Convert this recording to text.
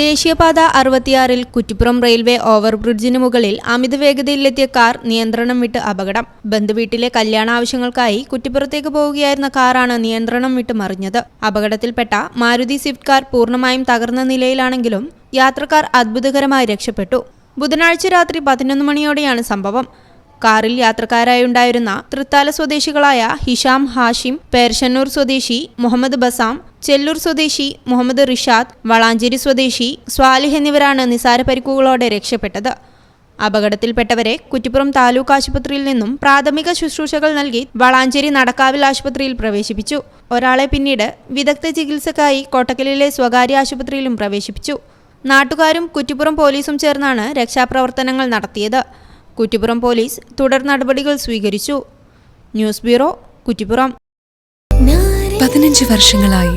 ദേശീയപാത അറുപത്തിയാറിൽ കുറ്റിപ്പുറം റെയിൽവേ ഓവർബ്രിഡ്ജിന് മുകളിൽ അമിത വേഗതയിലെത്തിയ കാർ നിയന്ത്രണം വിട്ട് അപകടം. ബന്ധുവീട്ടിലെ കല്യാണ ആവശ്യങ്ങൾക്കായി കുറ്റിപ്പുറത്തേക്ക് പോവുകയായിരുന്ന കാറാണ് നിയന്ത്രണം വിട്ട് മറിഞ്ഞത്. അപകടത്തിൽപ്പെട്ട മാരുതി സ്വിഫ്റ്റ് കാർ പൂർണമായും തകർന്ന നിലയിലാണെങ്കിലും യാത്രക്കാർ അത്ഭുതകരമായി രക്ഷപ്പെട്ടു. ബുധനാഴ്ച രാത്രി പതിനൊന്ന് മണിയോടെയാണ് സംഭവം. കാറിൽ യാത്രക്കാരായി ഉണ്ടായിരുന്ന തൃത്താല സ്വദേശികളായ ഹിഷാം ഹാഷിം പേർഷന്നൂർ സ്വദേശി മുഹമ്മദ് ബസാം ചെല്ലൂർ സ്വദേശി മുഹമ്മദ് റിഷാദ് വളാഞ്ചേരി സ്വദേശി സ്വാലിഹ് എന്നിവരാണ് നിസാര പരിക്കുകളോടെ രക്ഷപ്പെട്ടത്. അപകടത്തിൽപ്പെട്ടവരെ കുറ്റിപ്പുറം താലൂക്ക് ആശുപത്രിയിൽ നിന്നും പ്രാഥമിക ശുശ്രൂഷകൾ നൽകി വളാഞ്ചേരി നടക്കാവിൽ ആശുപത്രിയിൽ പ്രവേശിപ്പിച്ചു. ഒരാളെ പിന്നീട് വിദഗ്ധ ചികിത്സക്കായി കോട്ടക്കലിലെ സ്വകാര്യ ആശുപത്രിയിലും പ്രവേശിപ്പിച്ചു. നാട്ടുകാരും കുറ്റിപ്പുറം പോലീസും ചേർന്നാണ് രക്ഷാപ്രവർത്തനങ്ങൾ നടത്തിയത്. കുറ്റിപ്പുറം പോലീസ് തുടർ നടപടികൾ സ്വീകരിച്ചു. News bureau Kuttippuram. പതിനഞ്ച് വർഷങ്ങളായി